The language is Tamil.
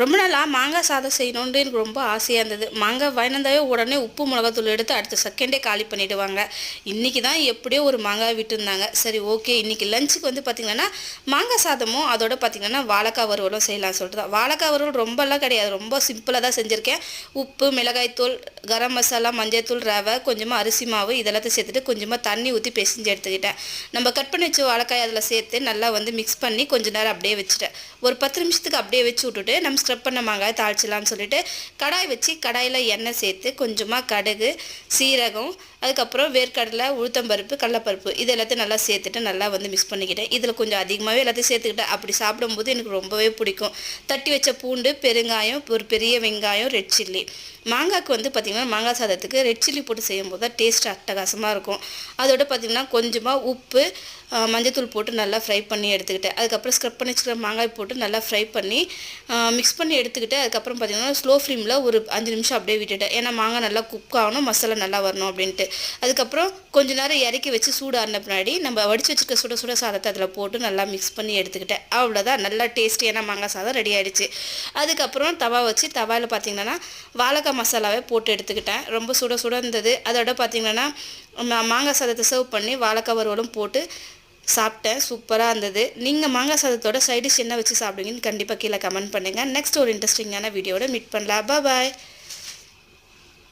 ரொம்ப நாளாக மாங்காய் சாதம் செய்யணுன்ட்டு எனக்கு ரொம்ப ஆசையாக இருந்தது. மாங்காய் வாங்கினதாவே உடனே உப்பு மிளகாத்தூள் எடுத்து அடுத்த செகண்டே காலி பண்ணிவிடுவாங்க இன்றைக்கி தான் எப்படியோ ஒரு மாங்காய் விட்டுருந்தாங்க. சரி ஓகே இன்றைக்கி லஞ்சுக்கு வந்து பார்த்திங்கன்னா மாங்காய் சாதமும் அதோட பார்த்திங்கன்னா வாழைக்காய் வறுவலும் செய்யலாம் சொல்லிட்டு தான். வாழைக்காய் வறுவல் ரொம்பலாம் கிடையாது. ரொம்ப சிம்பிளாக தான் செஞ்சுருக்கேன். உப்பு மிளகாய்த்தூள் கரம் மசாலா மஞ்சள்தூள் ரவை கொஞ்சமாக அரிசி மாவு இதெல்லாத்தையும் சேர்த்துட்டு கொஞ்சமாக தண்ணி ஊற்றி பிசைஞ்சு எடுத்துக்கிட்டேன். நம்ம கட் பண்ணி வச்ச வாழைக்காய் அதில் சேர்த்து நல்லா வந்து மிக்ஸ் பண்ணி கொஞ்ச நேரம் அப்படியே வச்சுட்டேன். ஒரு பத்து நிமிஷத்துக்கு அப்படியே வச்சு விட்டுட்டு நம்ம ஸ்க்ரப் பண்ண மாங்காய் தாளிச்சிடலாம்னு சொல்லிட்டு கடாய் வச்சு கடாயில் எண்ணெய் சேர்த்து கொஞ்சமாக கடுகு சீரகம் அதுக்கப்புறம் வேர்க்கடலை உளுத்தம்பருப்பு கடலப்பருப்பு இது எல்லாத்தையும் நல்லா சேர்த்துட்டு நல்லா வந்து மிக்ஸ் பண்ணிக்கிட்டேன். இதில் கொஞ்சம் அதிகமாகவே எல்லாத்தையும் சேர்த்துக்கிட்டேன். அப்படி சாப்பிடும்போது எனக்கு ரொம்பவே பிடிக்கும். தட்டி வச்ச பூண்டு பெருங்காயம் ஒரு பெரிய வெங்காயம் ரெட் சில்லி மாங்காய்க்கு வந்து பார்த்திங்கன்னா மாங்காய் சாதத்துக்கு ரெட் சில்லி போட்டு செய்யும்போது தான் டேஸ்ட் அட்டகாசமாக இருக்கும். அதோட பார்த்திங்கன்னா கொஞ்சமாக உப்பு மஞ்சத்தூள் போட்டு நல்லா ஃப்ரை பண்ணி எடுத்துக்கிட்டேன். அதுக்கப்புறம் ஸ்க்ரப் பண்ணி வச்சுக்கிற மாங்காய் போட்டு நல்லா ஃப்ரை பண்ணி மிக்ஸ் பண்ணி எடுத்துக்கிட்டு அதுக்கப்புறம் பார்த்திங்கன்னா ஸ்லோ ஃப்ளேமில் ஒரு அஞ்சு நிமிஷம் அப்படியே விட்டுட்டேன் ஏன்னா மாங்காய் நல்லா குக் ஆகணும் மசாலா நல்லா வரணும் அப்படின்ட்டு. அதுக்கப்புறம் கொஞ்ச நேரம் இறக்கி வச்சு சூடான பின்னாடி நம்ம வடித்து வச்சுருக்க சுட சுட சாதத்தை அதில் போட்டு நல்லா மிக்ஸ் பண்ணி எடுத்துக்கிட்டேன் அவ்வளோதான் நல்லா டேஸ்டியான மாங்காய் சாதம் ரெடி ஆகிடுச்சு அதுக்கப்புறம் தவா வச்சு தவாயில் பார்த்திங்கன்னா வாழைக்காய் மசாலாவே போட்டு எடுத்துக்கிட்டேன். ரொம்ப சுட சுட இருந்தது. அதோட பார்த்திங்கன்னா மாங்காய் சாதத்தை சர்வ் பண்ணி வாழைக்காய் வறுவலும் போட்டு சாப்பிட்டேன் சூப்பராக இருந்தது. நீங்கள் மாங்காய் சாதத்தோட சைடிஷ் என்ன வச்சு சாப்பிடுவீங்கன்னு கண்டிப்பாக கீழே கமெண்ட் பண்ணுங்கள் நெக்ஸ்ட் ஒரு இன்ட்ரெஸ்டிங்கான வீடியோட மீட் பண்ணலாம். பாய்